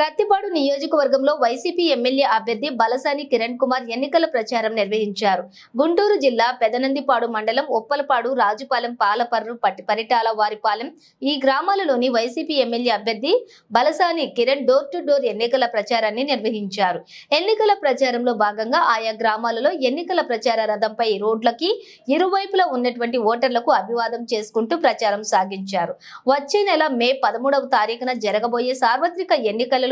ప్రతిపాడు నియోజకవర్గంలో YCP MLA అభ్యర్థి బలసాని కిరణ్ కుమార్ ఎన్నికల ప్రచారం నిర్వహించారు. గుంటూరు జిల్లా పెదనందిపాడు మండలం ఉప్పలపాడు రాజుపాలెం పాలపర్రు పట్టి పరిటాల వారిపాలెం ఈ గ్రామాలలోని వైసీపీ ఎమ్మెల్యే అభ్యర్థి Balasani Kiran door to door ఎన్నికల ప్రచారాన్ని నిర్వహించారు. ఎన్నికల ప్రచారంలో భాగంగా ఆయా గ్రామాలలో ఎన్నికల ప్రచార రథంపై రోడ్లకి ఇరువైపులా ఉన్నటువంటి ఓటర్లకు అభివాదం చేసుకుంటూ ప్రచారం సాగించారు. వచ్చే నెల మే పదమూడవ తారీఖున జరగబోయే సార్వత్రిక ఎన్నికలలో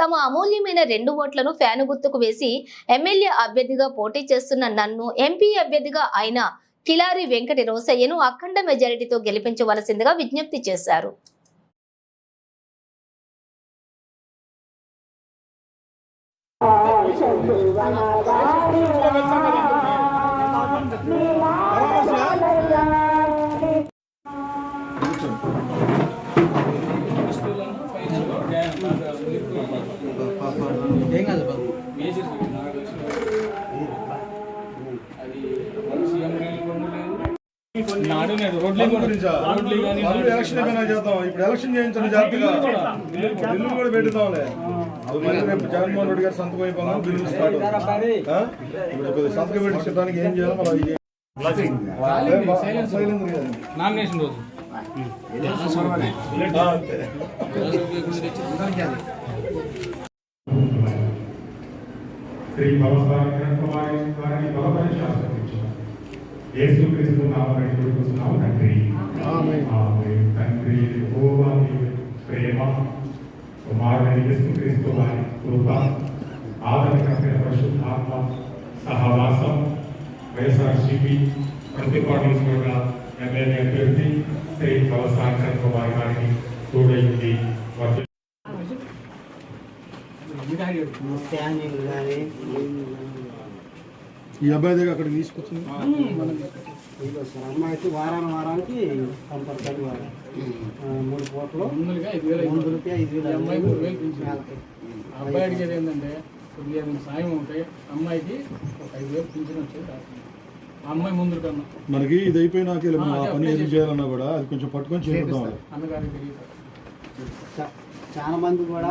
తమ అమూల్యమైన రెండు ఓట్లను ఫ్యాను గుర్తుకు వేసి ఎమ్మెల్యే అభ్యర్థిగా పోటీ చేస్తున్న నన్ను ఎంపీ అభ్యర్థిగా అయిన కిలారి వెంకటి రోసయ్యను అఖండ మెజారిటీతో గెలిపించవలసిందిగా విజ్ఞప్తి చేశారు. ఏం కాదు బాబు మేజర్ అది నాడు నేడు కానీ ఎలక్షన్ చేద్దాం ఇప్పుడు ఎలక్షన్ చేయించండి జాగ్రత్తగా బిల్లులు కూడా పెట్టుదాంలే అది మళ్ళీ రేపు జగన్మోహన్ రెడ్డి గారు సంతకం అయిపోయినా బిల్లులు స్టార్ట్ ఇప్పుడు సంతకం పెట్టి ఏం చేయాలో మనం నామినేషన్ రోజు. శ్రీ భవసారి కుమారి వారిని బలపరి శాస్త్రించారు యేసుక్రీస్తు నామని కొడుకున్నాము తండ్రి ఆమేన్. తండ్రి యెహోవా నీవే ప్రేమ కుమారుని యేసుక్రీస్తు వారి కృప ఆదరణకర్త పరిశుద్ధాత్మ సహవాసం వైఎస్ఆర్సీపీ ప్రతిపాడు ఎమ్మెల్యే అభ్యర్థి తోడైంది ఈ అబ్బాయి దగ్గర అక్కడికి తీసుకొచ్చింది? సార్ అమ్మాయికి వారానికి వారానికి కంపల్సరీ వారం మూడు పూటలు ముందుగా ఐదు వేలు మూడు అయిపోతుంది. రూపాయ ఐదు అమ్మాయి అబ్బాయి అడిగేది ఏంటంటే కొద్దిగా ఏదైనా సాయం ఉంటే అమ్మాయికి ఒక ఐదు వేలు పింఛన్ వచ్చేది అమ్మాయి ముందు కన్నా. మనకి ఇది అయిపోయినాక ఇలా మనం ఆ పని ఏది చేయాలన్నా కూడా అది కొంచెం పట్టుకొని చేద్దాం అన్నగారికి చాలా మంది కూడా